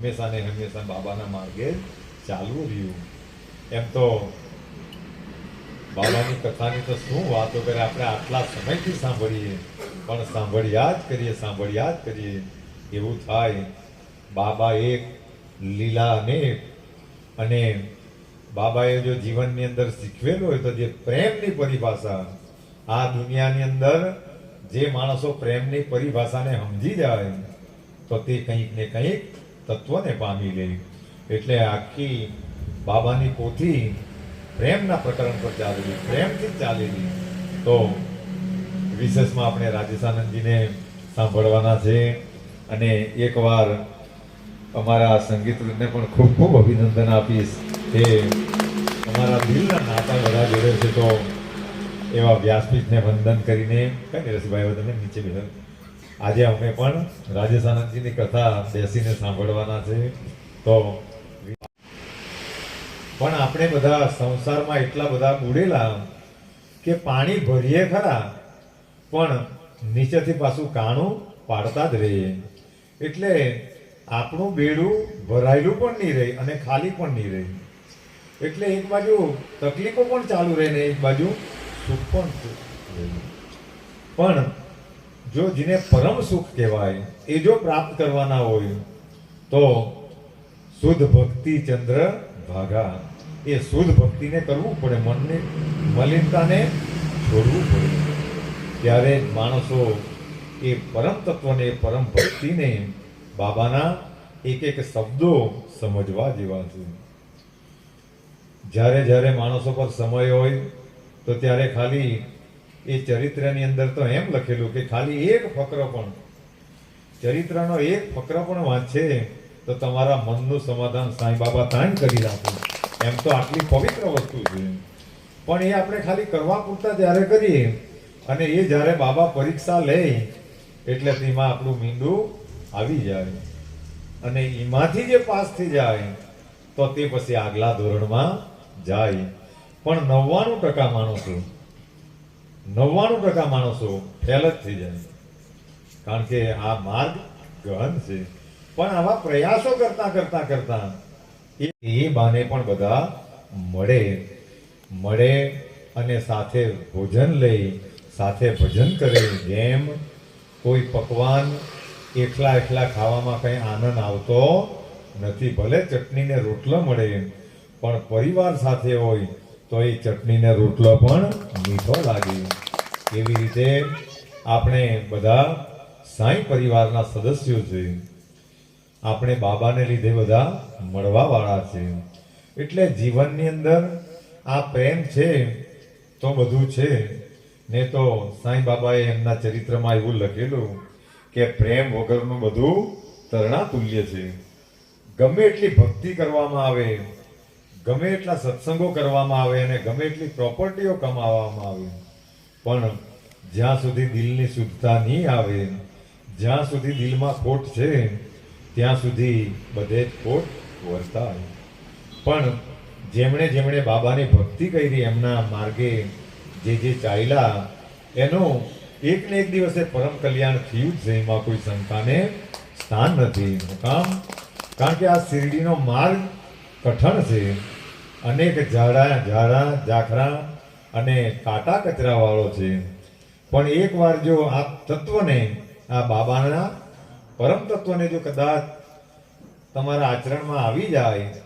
હંમેશા ને હંમેશા બાબાના માર્ગે ચાલવું રહ્યું. એમ તો બાબાની કથાની તો શું વાતો કરે, આપણે આટલા સમયથી સાંભળીએ, પણ સાંભળ્યા જ કરીએ, સાંભળ્યા જ કરીએ. એવું થાય, બાબા એક લીલા અનેક અને બાબાએ જો જીવનની અંદર શીખવેલું હોય તો જે પ્રેમની પરિભાષા, આ દુનિયાની અંદર જે માણસો પ્રેમની પરિભાષાને સમજી જાય, તો તે કંઈક ને કંઈક તત્વને પામી લે. એટલે આખી બાબાની પોથી પ્રેમના પ્રકરણ પર ચાલેલી, પ્રેમથી ચાલેલી. તો વિશેષમાં આપણે રાજેશાનંદજીને સાંભળવાના છે. અને એકવાર અમારા સંગીતને પણ ખૂબ ખૂબ અભિનંદન આપીશ. કે અમારા દિલના નાતા બધા જોડે છે તો એવા વ્યાસપીઠને વંદન કરીને, કઈ રસીભાઈ હવે નીચે બેસો આજે અમે પણ રાજેશ આનંદજીની કથા બેસીને સાંભળવાના છે. તો પણ આપણે બધા સંસારમાં એટલા બધા બુડેલા કે પાણી ભરીએ ખરા, પણ નીચેથી પાછું કાણું પાડતા જ રહીએ. એટલે આપણું બેડું ભરાયેલું પણ નહીં રહે અને ખાલી પણ નહીં રહે. એટલે એક બાજુ તકલીફો પણ ચાલુ રહે ને એક બાજુ સુખ પણ પણ જો જેને પરમ સુખ કહેવાય, એ જો પ્રાપ્ત કરવાના હોય, તો શુદ્ધ ભક્તિ ચંદ્ર ભાગા. એ શુદ્ધ ભક્તિને કરવું પડે, મનની મલિનતાને છોડવું પડે. ત્યારે માણસો એ પરમ તત્વને, પરમ ભક્તિને બાબાના એક એક શબ્દો સમજવા જેવા છે. જ્યારે જ્યારે માણસો પર સમય હોય, તો ત્યારે ખાલી એ ચરિત્રની અંદર તો એમ લખેલું કે ખાલી એક ફકરો પણ. ચરિત્રનો એક ફકરો પણ વાંચે તો તમારા મનનું સમાધાન સાંઈ બાબા તાણ કરી રાખે. એમ તો આટલી પવિત્ર વસ્તુ છે. પણ એ આપણે ખાલી કરવા પૂરતા જ્યારે કરીએ અને એ જ્યારે બાબા પરીક્ષા લે એટલે તેમાં આપણું મીંડું આવી જાય. અને એમાંથી જે પાસ થઈ જાય તો તે પછી આગલા ધોરણમાં જાય. પણ નવ્વાણું ટકા માણસો નવ્વાણું ટકા માણસો ફેલ જ થઈ જાય. કારણ કે આ માર્ગ ગહન છે. પણ આવા પ્રયાસો કરતા કરતા કરતા એ બાને પણ બધા મળે. મળે અને સાથે ભોજન લઈ, સાથે ભજન કરે, જેમ કોઈ પકવાન એકલા એકલા ખાવામાં કંઈ આનંદ આવતો નથી. ભલે ચટણીને રોટલો મળે, પણ પરિવાર સાથે હોય તો એ ચટણી ને રોટલો પણ મીઠો લાગે. એવી રીતે આપણે બધા સાંઈ પરિવારના સદસ્યો છે. આપણે બાબાને લીધે બધા મળવા વાળા છે. એટલે જીવનની અંદર આ પ્રેમ છે તો બધું છે. ને તો સાંઈ બાબાએ એમના ચરિત્રમાં એવું લખેલું કે પ્રેમ વગરનું બધું તરણા તુલ્ય છે. ગમે એટલી ભક્તિ કરવામાં આવે ગમે એટલા સત્સંગો કરવામાં આવે અને ગમે એટલી પ્રોપર્ટીઓ કમાવામાં આવે. પણ જ્યાં સુધી દિલની શુદ્ધતા નહીં આવે, જ્યાં સુધી દિલમાં ખોટ છે, ત્યાં સુધી બધે જ ખોટ વર્તાય. પણ જેમણે જેમણે બાબાની ભક્તિ કરી એમના માર્ગે જે જે ચાલ્યા, એનું એક ને એક દિવસે પરમ કલ્યાણ થયું છે. એમાં કોઈ શંકાને સ્થાન નથી. કામ કારણ કે આ શિરડીનો માર્ગ કઠણ છે. અનેક ઝાડા ઝાડા, ઝાખરા અને કાંટા કચરાવાળો છે. પણ એકવાર જો આ તત્વને, આ બાબાના પરમ તત્વને જો કદાચ તમારા આચરણમાં આવી જાય